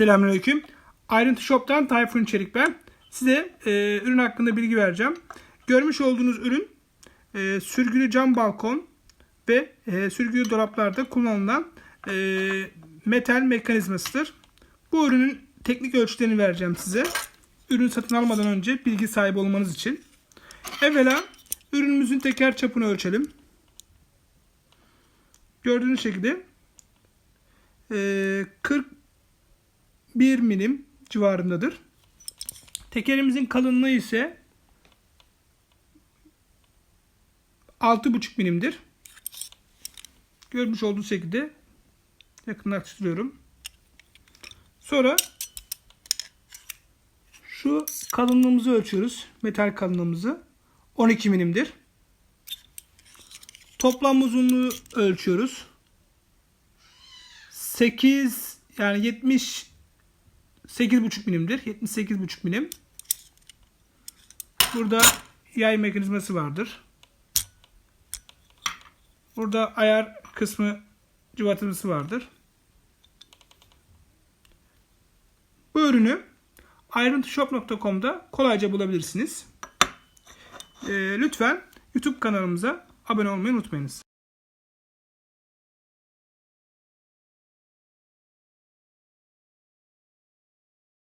Selamünaleyküm. Ayrıntı Shop'tan Tayfun Çelik ben. Size e, ürün hakkında bilgi vereceğim. Görmüş olduğunuz ürün e, sürgülü cam balkon ve e, sürgülü dolaplarda kullanılan e, metal mekanizmasıdır. Bu ürünün teknik ölçülerini vereceğim size. Ürün satın almadan önce bilgi sahibi olmanız için. Evvela ürünümüzün teker çapını ölçelim. Gördüğünüz şekilde e, 41 milim civarındadır. Tekerimizin kalınlığı ise 6,5 milimdir. Görmüş olduğunuz şekilde yakınlaştırıyorum. Sonra şu kalınlığımızı ölçüyoruz. Metal kalınlığımızı. 12 milimdir. Toplam uzunluğu ölçüyoruz. 8 yani 70 8,5 milimdir. 78,5 milim. Burada yay mekanizması vardır. Burada ayar kısmı cıvatası vardır. Bu ürünü ayrıntıshop.com'da kolayca bulabilirsiniz. Ee, lütfen YouTube kanalımıza abone olmayı unutmayınız.